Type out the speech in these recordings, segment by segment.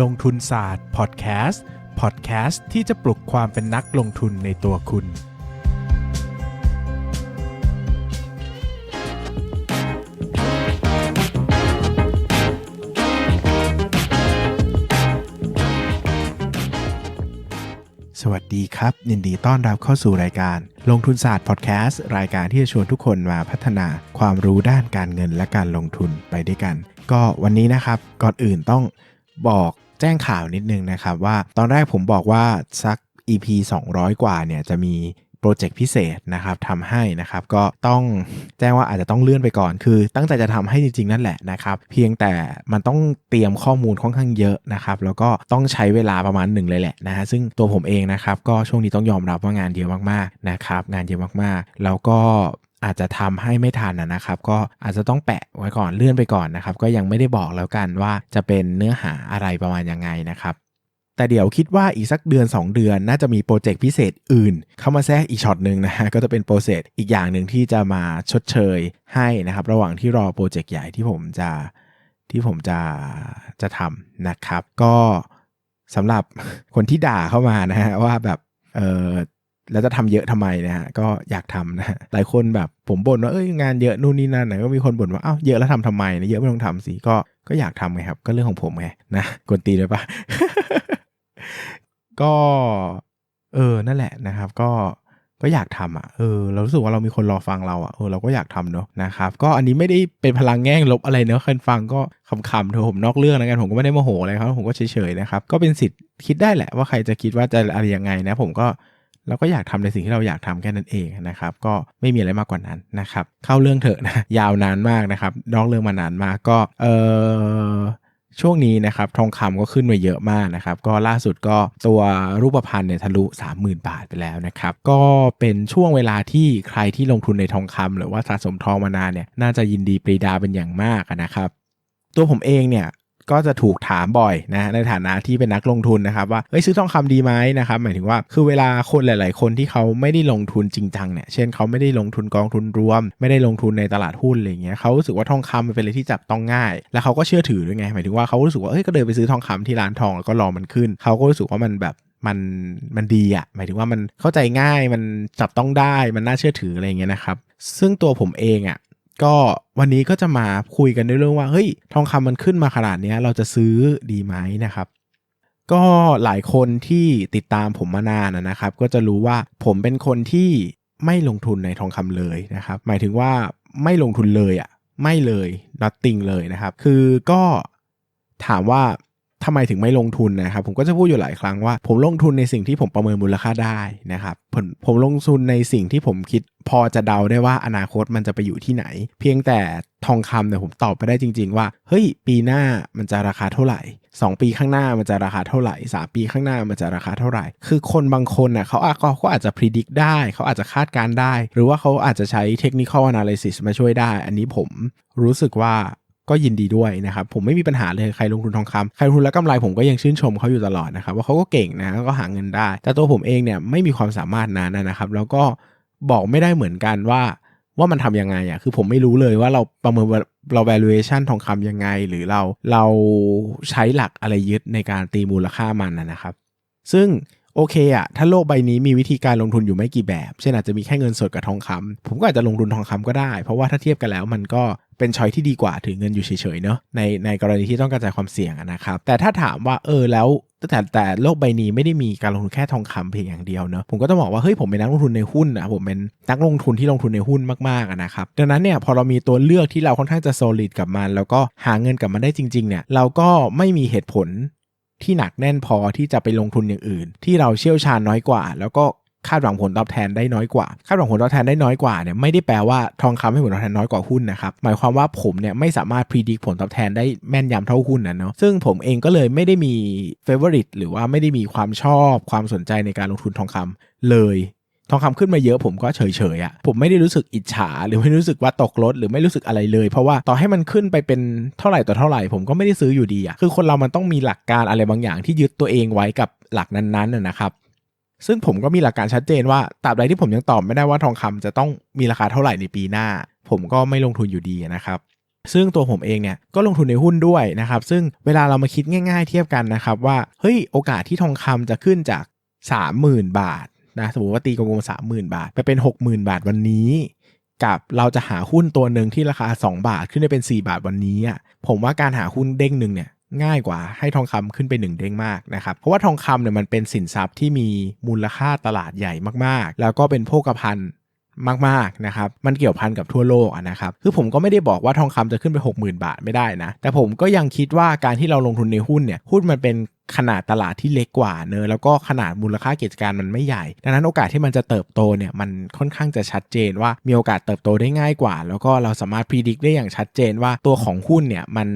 ลงทุนศาสตร์พอดแคสต์พอดแคสต์ที่จะปลุกความเป็นนักลงทุนในตัวคุณ สวัสดีครับ ยินดีต้อนรับเข้าสู่รายการ ลงทุนศาสตร์พอดแคสต์รายการที่จะชวนทุกคนมาพัฒนาความรู้ด้านการเงินและการลงทุนไปด้วยกัน ก็วันนี้นะครับก่อนอื่นต้องบอก แจ้งข่าวนิดนึงนะครับว่าตอนแรกผมบอกว่าสัก EP 200 กว่าเนี่ยจะมีโปรเจกต์พิเศษนะครับทำให้นะครับก็ต้องแจ้งว่าอาจจะต้องเลื่อนไปก่อน คือตั้งใจจะทำให้จริง ๆ นั่นแหละนะครับ เพียงแต่มันต้องเตรียมข้อมูลค่อนข้างเยอะนะครับ แล้วก็ต้องใช้เวลาประมาณหนึ่งเลยแหละนะฮะซึ่งตัวผมเองนะครับก็ช่วงนี้ต้องยอมรับว่างานเยอะมากๆนะครับงานเยอะมากๆ แล้วก็ อาจจะทำให้ไม่ทันนะครับ ก็อาจจะต้องแปะไว้ก่อนเลื่อนไปก่อนนะครับ ก็ยังไม่ได้บอกแล้วกันว่าจะเป็นเนื้อหาอะไรประมาณยังไงนะครับแต่เดี๋ยวคิดว่าอีกสักเดือน 2 เดือนน่าจะมีโปรเจกต์พิเศษอื่น เข้ามาแทรกอีกช็อตหนึ่งนะฮะก็จะเป็นโปรเจกต์อีกอย่างหนึ่งที่จะมาชดเชยให้นะครับ ระหว่างที่รอโปรเจกต์ใหญ่ที่ผมจะที่ผมจะจะทำนะครับ ก็สำหรับคนที่ด่าเข้ามานะฮะว่าแบบเออ แล้วจะทำเยอะทำไมนะฮะก็อยากทำนะหลายคนแบบผมบ่นว่าเอ้ยงานเยอะนู่นนี่นั่นนะก็มีคนบ่นว่าอ้าวเยอะแล้วทำทำไมนะเยอะไม่ต้องทำสิก็ก็อยากทำไงครับ ก็เรื่องของผมไงนะกวนตีเลยปะก็เออนั่นแหละนะครับ ก็ก็อยากทำอะเออเรารู้สึกว่าเรามีคนรอฟังเราอะเออเราก็อยากทำเนอะนะครับ ก็อันนี้ไม่ได้เป็นพลังแง่งลบอะไรเนอะคนฟังก็คำๆเถอผมนอกเรื่องแล้วกันผมก็ไม่ได้โมโหอะไรครับผมก็เฉยๆนะครับ ก็เป็นสิทธิ์คิดได้แหละว่าใครจะคิดว่าจะอะไรยังไงนะ ผมก็ เราก็อยากทำในสิ่งที่เราอยากทำแค่นั้นเองนะครับก็ไม่มีอะไรมากกว่านั้นนะครับเข้าเรื่องเถอะนะยาวนานมากนะครับนอกเรื่องมานานมากก็เออช่วงนี้นะครับทองคำก็ขึ้นมาเยอะมากนะครับ ก็ล่าสุดก็ตัวรูปพรรณเนี่ยทะลุ 30,000 บาทไปแล้วนะครับ ก็เป็นช่วงเวลาที่ใครที่ลงทุนในทองคำหรือว่าสะสมทองมานานเนี่ยน่าจะยินดีปรีดาเป็นอย่างมากนะครับ ตัวผมเองเนี่ย ก็จะถูกถามบ่อยนะในฐานะที่เป็นนักลงทุนนะครับว่าเฮ้ยซื้อทองคำดีไหมนะครับหมายถึงว่าคือเวลาคนหลาย ๆ คนที่เขาไม่ได้ลงทุนจริงจังเนี่ยเช่นเขาไม่ได้ลงทุนกองทุนรวม ไม่ได้ลงทุนในตลาดหุ้นอะไรเงี้ยเขารู้สึกว่าทองคำมันเป็นอะไรที่จับต้องง่าย แล้วเขาก็เชื่อถือด้วยไงหมายถึงว่าเขารู้สึกว่าเอ้ยก็เดินไปซื้อทองคำที่ร้านทองแล้วก็รอมันขึ้นเขาก็รู้สึกว่ามันแบบมันมันดีอะหมายถึงว่ามันเข้าใจง่ายมันจับต้องได้มันน่าเชื่อถืออะไรเงี้ยนะครับซึ่งตัวผมเองอะ ก็วันนี้ก็จะมาคุยกันในเรื่องว่าเฮ้ยทองคำมันขึ้นมาขนาดนี้เราจะซื้อดีไหมนะครับ ก็หลายคนที่ติดตามผมมานานนะครับ ก็จะรู้ว่าผมเป็นคนที่ไม่ลงทุนในทองคำเลยนะครับ หมายถึงว่าไม่ลงทุนเลยอะ่ะไม่เลย n o t ติ n g เลยนะครับ คือก็ถามว่า ทำไมถึงไม่ลงทุนนะครับผมก็จะพูดอยู่หลายครั้งว่า ผมลงทุนในสิ่งที่ผมประเมินมูลค่าได้นะครับผมผมลงทุนในสิ่งที่ผมคิดพอจะเดาได้ว่าอนาคตมันจะไปอยู่ที่ไหน เพียงแต่ทองคำเนี่ยผมตอบไปได้จริง ๆ ว่าเฮ้ยปีหน้ามันจะราคาเท่าไหร่ 2 ปีข้างหน้ามันจะราคาเท่าไหร่ 3 ปีข้างหน้ามันจะราคาเท่าไหร่ คือคนบางคนน่ะเขาอาจเขาอาจจะพิจิตได้ เขาอาจจะคาดการได้ หรือว่าเขาอาจจะใช้เทคนิคอล analysis มาช่วยได้ อันนี้ผมรู้สึกว่า ก็ยินดีด้วยนะครับผมไม่มีปัญหาเลยใครลงทุนทองคำใครลงทุนแล้วกำไรผมก็ยังชื่นชมเขาอยู่ตลอดนะครับว่าเขาก็เก่งนะก็หาเงินได้ แต่ตัวผมเองเนี่ยไม่มีความสามารถนั้นนะครับ แล้วก็บอกไม่ได้เหมือนกันว่าว่ามันทำยังไงอะคือผมไม่รู้เลยว่าเราประเมินเรา valuation ทองคำยังไง หรือเราเราใช้หลักอะไรยึดในการตีมูลค่ามันนะครับ ซึ่ง โอเคอะถ้าโลกใบนี้มีวิธีการลงทุนอยู่ไม่กี่แบบ เช่นอาจจะมีแค่เงินสดกับทองคำผมก็อาจจะลงทุนทองคำก็ได้ เพราะว่าถ้าเทียบกันแล้วมันก็เป็นช้อยที่ดีกว่าถือเงินอยู่เฉยๆเนาะในในกรณีที่ต้องกระจายความเสี่ยงนะครับแต่ถ้าถามว่าเออแล้วแต่แต่โลกใบนี้ไม่ได้มีการลงทุนแค่ทองคำเพียงอย่างเดียวเนาะผมก็ต้องบอกว่าเฮ้ยผมเป็นนักลงทุนในหุ้นนะผมเป็นนักลงทุนที่ลงทุนในหุ้นมากๆนะครับดังนั้นเนี่ยพอเรามีตัวเลือกที่เราค่อนข้างจะ solid กับมัน แล้วก็หาเงินกับมันได้จริงๆเนี่ยเราก็ไม่มีเหตุผล ที่หนักแน่นพอที่จะไปลงทุนอย่างอื่น ที่เราเชี่ยวชาญน้อยกว่า แล้วก็คาดหวังผลตอบแทนได้น้อยกว่า คาดหวังผลตอบแทนได้น้อยกว่าเนี่ยไม่ได้แปลว่าทองคำให้ผลตอบแทนน้อยกว่าหุ้นนะครับหมายความว่าผมเนี่ยไม่สามารถพิจิตผลตอบแทนได้แม่นยำเท่าหุ้นนะเนาะซึ่งผมเองก็เลยไม่ได้มีเฟเวอริตหรือว่าไม่ได้มีความชอบความสนใจในการลงทุนทองคำเลย ทองคำขึ้นมาเยอะผมก็เฉยๆอะผมไม่ได้รู้สึกอิจฉา หรือไม่รู้สึกว่าตกรถหรือไม่รู้สึกอะไรเลย เพราะว่าต่อให้มันขึ้นไปเป็นเท่าไหร่ต่อเท่าไหร่ผมก็ไม่ได้ซื้ออยู่ดีอะ่ะคือคนเรามันต้องมีหลักการอะไรบางอย่างที่ยึดตัวเองไว้กับหลักนั้นๆนะครับซึ่งผมก็มีหลักการชัดเจนว่าตราบใดที่ผมยังตอบไม่ได้ว่าทองคำจะต้องมีราคาเท่าไหร่ในปีหน้า ผมก็ไม่ลงทุนอยู่ดีนะครับ ซึ่งตัวผมเองเนี่ยก็ลงทุนในหุ้นด้วยนะครับ ซึ่งเวลาเรามาคิดง่าย ๆ เทียบกันนะครับว่าเฮ้ยโอกาสที่ทองคำจะขึ้นจาก 30,000 บาท นะสมมติว่าตีกลมๆสามหมื่นบาท ไปเป็น60,000บาทวันนี้ กับเราจะหาหุ้นตัวหนึ่งที่ราคา 2 บาทขึ้นไปเป็น 4 บาทวันนี้อะผมว่าการหาหุ้นเด้งหนึ่งเนี่ยง่ายกว่าให้ทองคำขึ้นไปหนึ่งเด้งมากนะครับ เพราะว่าทองคำเนี่ยมันเป็นสินทรัพย์ที่มีมูลค่าตลาดใหญ่มากๆ แล้วก็เป็นโภคภัณฑ์ มากๆนะครับ มันเกี่ยวพันกับทั่วโลกนะครับ คือผมก็ไม่ได้บอกว่าทองคำจะขึ้นไป 60,000 บาทไม่ได้นะ แต่ผมก็ยังคิดว่าการที่เราลงทุนในหุ้นเนี่ย หุ้นมันเป็นขนาดตลาดที่เล็กกว่าเนอะแล้วก็ขนาดมูลค่ากิจการมันไม่ใหญ่ ดังนั้นโอกาสที่มันจะเติบโตเนี่ยมันค่อนข้างจะชัดเจนว่ามีโอกาสเติบโตได้ง่ายกว่า แล้วก็เราสามารถพิจิตรได้อย่างชัดเจนว่าตัวของหุ้นเนี่ยมัน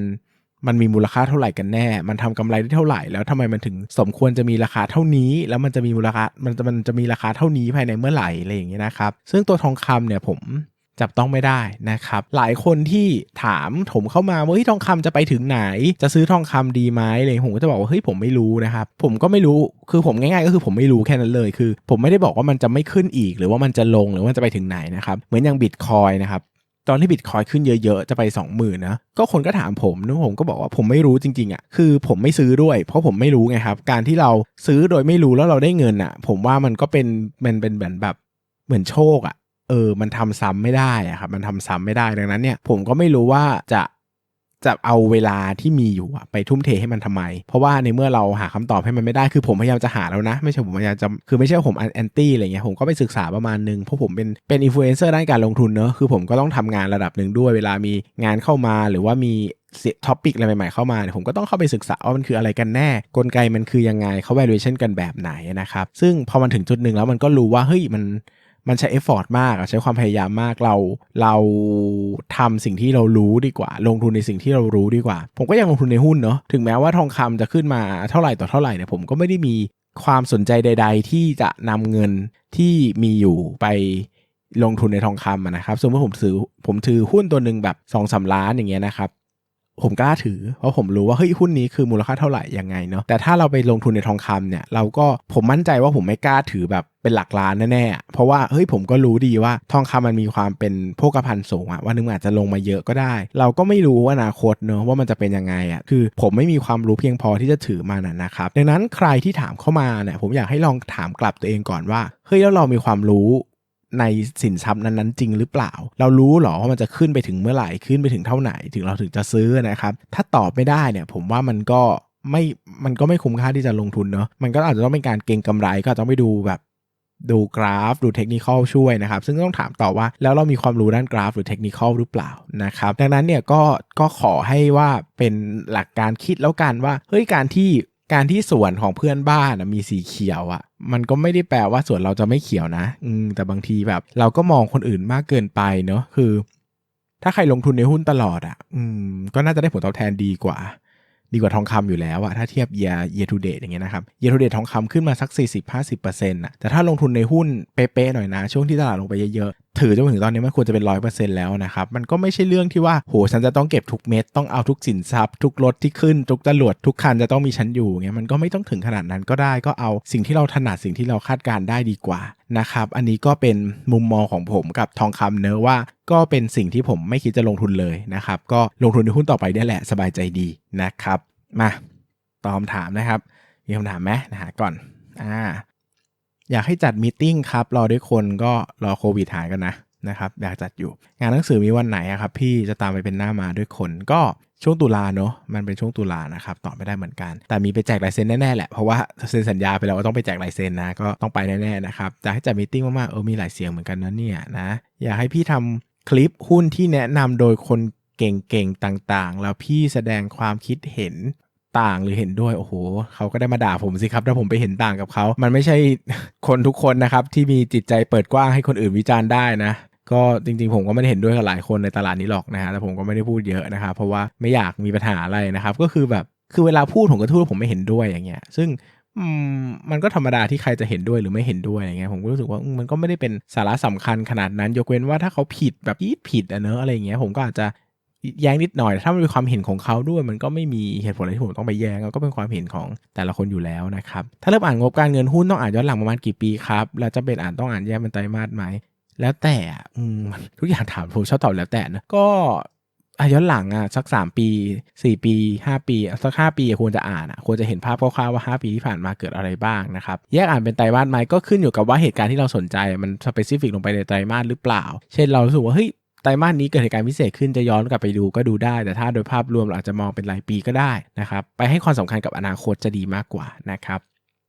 มันมีมูลค่าเท่าไหร่กันแน่ มันทำกำไรได้เท่าไหร่ แล้วทำไมมันถึงสมควรจะมีราคาเท่านี้ แล้วมันจะมีมูลค่า มันจะมันจะมีราคาเท่านี้ภายในเมื่อไหร่อะไรอย่างเงี้ยนะครับ ซึ่งตัวทองคำเนี่ยผมจับต้องไม่ได้นะครับ หลายคนที่ถามผมเข้ามาว่าเฮ้ยทองคำจะไปถึงไหน จะซื้อทองคำดีไหมอะไรผมก็จะบอกว่าเฮ้ยผมไม่รู้นะครับ ผมก็ไม่รู้คือผมง่ายๆก็คือผมไม่รู้แค่นั้นเลยคือ ผมไม่ได้บอกว่ามันจะไม่ขึ้นอีก หรือว่ามันจะลงหรือว่าจะไปถึงไหนนะครับเหมือนอย่างบิตคอยนะครับ ตอนที่บิตคอยขึ้นเยอะๆ จะไป 20,000นะ ก็คนก็ถามผมนะผมก็บอกว่าผมไม่รู้จริงๆอะ่ะ คือผมไม่ซื้อด้วย เพราะผมไม่รู้ไงครับ การที่เราซื้อโดยไม่รู้แล้วเราได้เงินอะ่ะ ผมว่ามันก็เป็นมันเป็นแบบแบบเหมือนโชคอะ่ะ เออ มันทำซ้ำไม่ได้อะครับ มันทำซ้ำไม่ได้ ดังนั้นเนี่ย ผมก็ไม่รู้ว่าจะ จะเอาเวลาที่มีอยู่ไปทุ่มเทให้มันทำไม เพราะว่าในเมื่อเราหาคำตอบให้มันไม่ได้คือผมพยายามจะหาแล้วนะ ไม่ใช่ผมพยายามจะคือไม่ใช่ผมแอนตี้อะไรเงี้ยผมก็ไปศึกษาประมาณนึงเพราะผมเป็นเป็นอินฟลูเอนเซอร์ด้านการลงทุนเนอะคือผมก็ต้องทำงานระดับหนึ่งด้วยเวลามีงานเข้ามาหรือว่ามีท็อปิกอะไรใหม่ๆเข้ามาเนี่ยผมก็ต้องเข้าไปศึกษาว่ามันคืออะไรกันแน่ กลไกมันคือยังไงเขา valuation กันแบบไหนนะครับ ซึ่งพอมันถึงจุดหนึ่งแล้วมันก็รู้ว่าเฮ้ยมัน มันใช้เอฟฟอร์ตมากใช้ความพยายามมากเรา เราทำสิ่งที่เรารู้ดีกว่า ลงทุนในสิ่งที่เรารู้ดีกว่า ผมก็ยังลงทุนในหุ้นเนาะถึงแม้ว่าทองคำจะขึ้นมาเท่าไหร่ต่อเท่าไหร่เนี่ยผมก็ไม่ได้มีความสนใจใด ๆ ที่จะนำเงินที่มีอยู่ไปลงทุนในทองคำนะครับ สมมติผมถือผมถือหุ้นตัวหนึ่งแบบ2อสาล้านอย่างเงี้ยนะครับ ผมกล้าถือ เพราะผมรู้ว่าเฮ้ยหุ้นนี้คือมูลค่าเท่าไหร่ยังไงเนาะแต่ถ้าเราไปลงทุนในทองคำเนี่ยเราก็ผมมั่นใจว่าผมไม่กล้าถือแบบเป็นหลักล้านแน่ๆเพราะว่าเฮ้ยผมก็รู้ดีว่าทองคำมันมีความเป็นโภคภัณฑ์สูงอะวันนึงอาจจะลงมาเยอะก็ได้ เราก็ไม่รู้ว่าอนาคตเนอะว่ามันจะเป็นยังไงอะคือผมไม่มีความรู้เพียงพอที่จะถือมันนะครับดังนั้นใครที่ถามเข้ามาเนี่ยผมอยากให้ลองถามกลับตัวเองก่อนว่าเฮ้ยแล้วเรามีความรู้ ในสินทรัพย์นั้นๆจริงหรือเปล่า เรารู้หรอว่ามันจะขึ้นไปถึงเมื่อไหร่ขึ้นไปถึงเท่าไหร่ถึงเราถึงจะซื้อนะครับ ถ้าตอบไม่ได้เนี่ยผมว่ามันก็ไม่มันก็ไม่คุ้มค่าที่จะลงทุนเนาะมันก็อาจจะต้องเป็นการเก็งกำไรก็ต้องไปดูแบบดูกราฟดูเทคนิคช่วยนะครับ ซึ่งต้องถามต่อว่าแล้วเรามีความรู้ด้านกราฟหรือเทคนิคหรือเปล่านะครับ ดังนั้นเนี่ยก็ก็ขอให้ว่าเป็นหลักการคิดแล้วกันว่าเฮ้ยการที่ การที่สวนของเพื่อนบ้านมีสีเขียวอะ่ะ มันก็ไม่ได้แปลว่าสวนเราจะไม่เขียวนะ อืมแต่บางทีแบบ เราก็มองคนอื่นมากเกินไปเนาะคือ ถ้าใครลงทุนในหุ้นตลอดอะ่ะ อืม ก็น่าจะได้ผลตอบแทนดีกว่า ดีกว่าทองคำอยู่แล้วอะถ้าเทียบ year year to date อย่างเงี้ยนะครับ year to date ทองคำขึ้นมาสัก 40-50%อะแต่ถ้าลงทุนในหุ้นเป๊ะๆหน่อยนะ ช่วงที่ตลาดลงไปเยอะ ถือจนถึงตอนนี้มันควรจะเป็นร้อยเปอร์เซ็นต์แล้วนะครับ มันก็ไม่ใช่เรื่องที่ว่าโหฉันจะต้องเก็บทุกเม็ดต้องเอาทุกสินทรัพย์ ทุกรถที่ขึ้นทุกจรวดทุกคันจะต้องมีฉันอยู่เงี้ยมันก็ไม่ต้องถึงขนาดนั้นก็ได้ก็เอาสิ่งที่เราถนัดสิ่งที่เราคาดการได้ดีกว่านะครับอันนี้ก็เป็นมุมมองของผมกับทองคำเนอะว่าก็เป็นสิ่งที่ผมไม่คิดจะลงทุนเลยนะครับก็ลงทุนในหุ้นต่อไปได้แหละสบายใจดีนะครับ มาตอบคำถามนะครับ มีคำถามไหมนะฮะก่อนอ่า อยากให้จัดมีติ้งครับ รอด้วยคนก็รอโควิดหายกันนะนะครับอยากจัดอยู่ งานหนังสือมีวันไหนครับพี่จะตามไปเป็นหน้ามาด้วยคนก็ช่วงตุลาเนาะมันเป็นช่วงตุลานะครับตอบไม่ได้เหมือนกัน แต่มีไปแจกลายเซ็นแน่ๆแหละ เพราะว่าเซ็นสัญญาไปแล้วว่าต้องไปแจกลายเซ็นนะ ก็ต้องไปแน่ๆนะครับจะให้จัดมีติ้งมากๆเออมีหลายเสียงเหมือนกันนะเนี่ยนะอยากให้พี่ทำคลิปหุ้นที่แนะนำโดยคนเก่งๆต่างๆ แล้วพี่แสดงความคิดเห็น ต่างหรือเห็นด้วยโอ้โหเขาก็ได้มาด่าผมสิครับถ้าผมไปเห็นต่างกับเขา มันไม่ใช่คนทุกคนนะครับที่มีจิตใจเปิดกว้างให้คนอื่นวิจารณ์ได้นะก็จริงๆ ผมก็ไม่ได้เห็นด้วยกับหลายคนในตลาดนี้หรอกนะฮะแต่ผมก็ไม่ได้พูดเยอะนะครับเพราะว่าไม่อยากมีปัญหาอะไรนะครับ ก็คือแบบคือเวลาพูดผมก็พูดว่าผมไม่เห็นด้วยอย่างเงี้ย ซึ่งมันก็ธรรมดาที่ใครจะเห็นด้วยหรือไม่เห็นด้วยอย่างเงี้ยผมก็รู้สึกว่ามันก็ไม่ได้เป็นสาระสำคัญขนาดนั้น ยกเว้นว่าถ้าเขาผิดแบบยีดผิดอะเนอะอะไรเงี้ยผมก็อาจจะ แย้งนิดหน่อย ถ้ามันเป็นความเห็นของเขาด้วย มันก็ไม่มีเหตุผลอะไรที่ผมต้องไปแย้งก็เป็นความเห็นของแต่ละคนอยู่แล้วนะครับถ้าเริ่มอ่านงบการเงินหุ้นต้องอ่านย้อนหลังประมาณกี่ปีครับแล้วจะเป็นอ่านต้องอ่านแยกเป็นไตรมาสไหมแล้วแต่ทุกอย่างถามผมชอบตอบแล้วแต่นะก็อะย้อนหลังอะสัก 3 ปี 4 ปี 5 ปีสัก 5 ปีควรจะอ่านอะควรจะเห็นภาพคร่าวๆว่า 5 ปีที่ผ่านมาเกิดอะไรบ้างนะครับแยกอ่านเป็นไตรมาสไหมก็ขึ้นอยู่กับว่าเหตุการณ์ที่เราสนใจมันสเปซิฟิกลงไปในไตรมาสหรือเปล่า เช่นเรารู้สึกว่าเฮ้ย ตรมาสนี้เกิดเหตุการณ์พิเศษขึ้นจะย้อนกลับไปดูก็ดูได้ แต่ถ้าโดยภาพรวมเราอาจจะมองเป็นรายปีก็ได้นะครับ ไปให้ความสำคัญกับอนาคตจะดีมากกว่านะครับ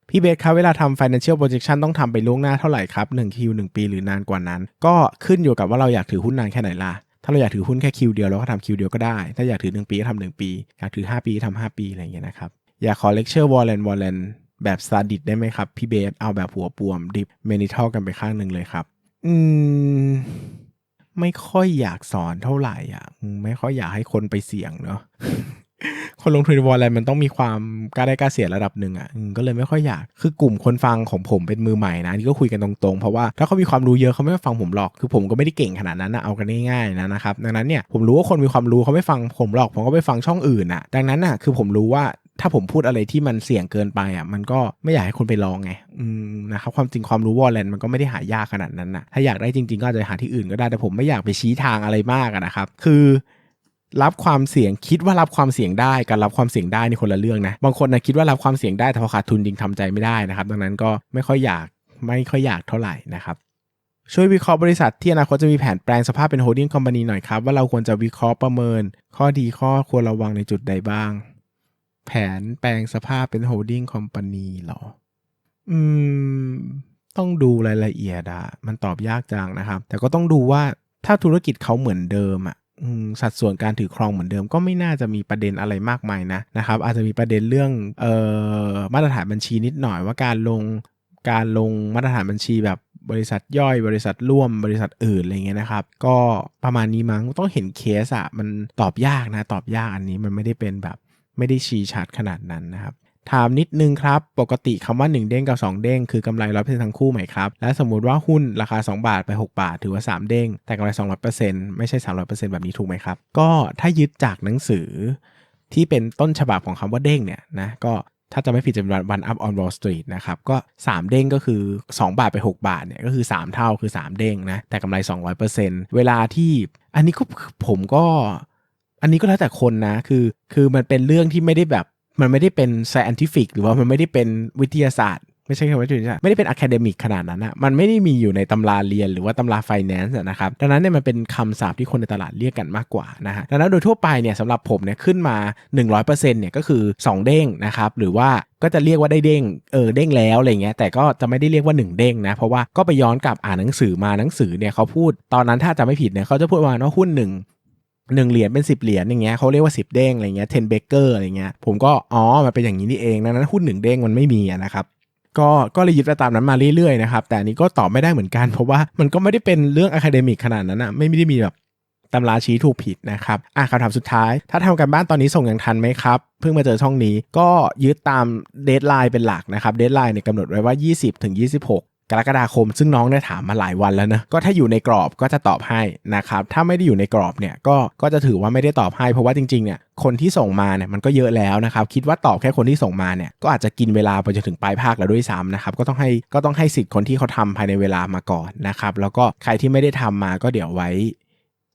พี่เบสครับเวลาทำ financial projection ต้องทำไปล่วงหน้าเท่าไหร่ครับ1คิว1ปีหรือนานกว่านั้น ก็ขึ้นอยู่กับว่าเราอยากถือหุ้นนานแค่ไหนล่ะถ้าเราอยากถือหุ้นแค่คิวเดียวเราก็ทำคิวเดียวก็ได้ ถ้าอยากถือ 1 ปีก็ทำ1ปี อยากถือ 5 ปีก็ทำ5ปีอะไรอย่างเงี้ยนะครับอยากขอเลคเชอร์วอลเลนวอลเลนแบบซาดิสได้ไหมครับพี่เบสเอาแบบหัวปวมดิฟเมนิทัลกันไปข้างหนึ่งเลยครับอืม ไม่ค่อยอยากสอนเท่าไหร่อะไม่ค่อยอยากให้คนไปเสี่ยงเนาะคนลงทุนในวอลเลนมันต้องมีความกล้าได้กล้าเสียระดับหนึ่งอะก็เลยไม่ค่อยอยาก คือกลุ่มคนฟังของผมเป็นมือใหม่นะนี่ก็คุยกันตรงๆ เพราะว่าถ้าเขามีความรู้เยอะเขาไม่มาฟังผมหรอก คือผมก็ไม่ได้เก่งขนาดนั้นนะเอากันง่ายๆนะนะครับ ดังนั้นเนี่ยผมรู้ว่าคนมีความรู้เขาไม่ฟังผมหรอก ผมก็ไปฟังช่องอื่นอะ ดังนั้นอะคือผมรู้ว่า ถ้าผมพูดอะไรที่มันเสี่ยงเกินไปอะมันก็ไม่อยากให้คนไปลองไงอืมนะครับความจริงความรู้วอลเลนมันก็ไม่ได้หายากขนาดนั้นนะถ้าอยากได้จริงๆ ก็อาจจะหาที่อื่นก็ได้แต่ผมไม่อยากไปชี้ทางอะไรมากนะครับ คือรับความเสี่ยงคิดว่ารับความเสี่ยงได้กับรับความเสี่ยงได้นี่คนละเรื่องนะบางคนนะคิดว่ารับความเสี่ยงได้แต่พอขาดทุนจริงทำใจไม่ได้นะครับ ดังนั้นก็ไม่ค่อยอยากไม่ค่อยอยากเท่าไหร่นะครับช่วยวิเคราะห์บริษัทที่อนาคตจะมีแผนแปลงสภาพเป็นโฮลดิ้งคอมพานีหน่อยครับ ว่าเราควรจะวิเคราะห์ประเมิน ข้อดีข้อควรระวังในจุดใดบ้าง แผนแปลงสภาพเป็นโฮลดิ้งคอมพานีหรอ อืม ต้องดูรายละเอียดอะมันตอบยากจังนะครับ แต่ก็ต้องดูว่าถ้าธุรกิจเขาเหมือนเดิมอะสัดส่วนการถือครองเหมือนเดิมก็ไม่น่าจะมีประเด็นอะไรมากมายนะนะครับ อาจจะมีประเด็นเรื่องเอ่อมาตรฐานบัญชีนิดหน่อยว่าการลงการลงมาตรฐานบัญชีแบบบริษัทย่อยบริษัทร่วมบริษัทอื่นอะไรเงี้ยนะครับ ก็ประมาณนี้มั้งต้องเห็นเคสอะมันตอบยากนะ ตอบยากอันนี้มันไม่ได้เป็นแบบ ไม่ได้ชี้ชัดขนาดนั้นนะครับถามนิดนึงครับ ปกติคำว่า 1 เด้งกับ 2 เด้งคือกำไรร้อยเปอร์เซ็นต์ทั้งคู่ไหมครับ และสมมุติว่าหุ้นราคา 2 บาทไป 6 บาท ถือว่า 3 เด้ง แต่กำไร 200%ไม่ใช่ 300%แบบนี้ถูกไหมครับ ก็ถ้ายึดจากหนังสือ ที่เป็นต้นฉบับของคำว่าเด้งเนี่ยนะก็ถ้าจะไม่ผิดจะเป็น one up on wall street นะครับ ก็ 3 เด้งก็คือ 2 บาทไป 6 บาทเนี่ยก็คือ 3 เท่าคือ 3 เด้งนะแต่กำไร 200%เวลาที่อันนี้ก็ผมก็ อันนี้ก็แล้วแต่คนนะ คือ คือมันเป็นเรื่องที่ไม่ได้แบบ มันไม่ได้เป็น scientific หรือว่ามันไม่ได้เป็นวิทยาศาสตร์ ไม่ใช่แค่วิทยาศาสตร์ ไม่ได้เป็น academic ขนาดนั้นอะมันไม่ได้มีอยู่ในตำราเรียนหรือว่าตำรา finance อะนะครับ ดังนั้นเนี่ยมันเป็นคำศัพท์ที่คนในตลาดเรียกกันมากกว่านะฮะ ดังนั้นโดยทั่วไปเนี่ยสำหรับผมเนี่ยขึ้นมา 100%เนี่ยก็คือ 2 เด้งนะครับ หรือว่าก็จะเรียกว่าได้เด้ง เออเด้งแล้วอะไรเงี้ย แต่ก็จะไม่ได้เรียกว่า 1 เด้งนะ เพราะว่าก็ไปย้อนกลับอ่านหนังสือมาหนังสือเนี่ยเขาพูดตอนนั้นถ้าจะไม่ผิดเนี่ยเขาจะพูดประมาณว่าหุ้นหนึ่ หนึ่งเหรียญเป็น10เหรียญอย่างเงี้ยเขาเรียกว่า10เด้งอะไรเงี้ยเทนเบเกอร์อะไรเงี้ยผมก็อ๋อมันเป็นอย่างนี้นี่เองดังนั้นหุ้นหนึ่งเด้งมันไม่มีนะครับก็ก็เลยยึดไปตามนั้นมาเรื่อยๆนะครับแต่อันนี้ก็ตอบไม่ได้เหมือนกัน เพราะว่ามันก็ไม่ได้เป็นเรื่องอะคาเดมิกขนาดนั้นอะไม่ได้มีแบบตำราชี้ถูกผิดนะครับอะคำถามสุดท้าย ถ้าทำกันบ้านตอนนี้ส่งอย่างทันไหมครับ เพิ่งมาเจอช่องนี้ก็ยึดตามเดทไลน์เป็นหลักนะครับ เดทไลน์เนี่ยกำหนดไว้ว่า 20ถึง26 กรกฎาคม ซึ่งน้องได้ถามมาหลายวันแล้วนะก็ถ้าอยู่ในกรอบก็จะตอบให้นะครับถ้าไม่ได้อยู่ในกรอบเนี่ยก็ก็จะถือว่าไม่ได้ตอบให้ เพราะว่าจริงๆเนี่ยคนที่ส่งมาเนี่ยมันก็เยอะแล้วนะครับคิดว่าตอบแค่คนที่ส่งมาเนี่ยก็อาจจะกินเวลาไปจนถึงปลายภาคแล้วด้วยซ้ำนะครับก็ต้องให้ก็ต้องให้สิทธิ์คนที่เขาทำภายในเวลามาก่อนนะครับแล้วก็ใครที่ไม่ได้ทำมาก็เดี๋ยวไว้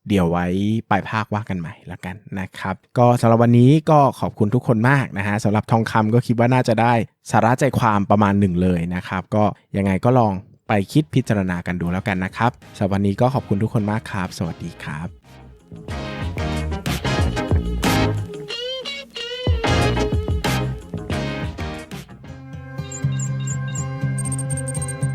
เดี๋ยวไว้ปลายภาคว่ากันใหม่ละกันนะครับ ก็สำหรับวันนี้ก็ขอบคุณทุกคนมากนะฮะสำหรับทองคำก็คิดว่าน่าจะได้สาระใจความประมาณหนึ่งเลยนะครับ ก็ยังไงก็ลองไปคิดพิจารณากันดูแล้วกันนะครับสำหรับวันนี้ก็ขอบคุณทุกคนมากครับ สวัสดีครับ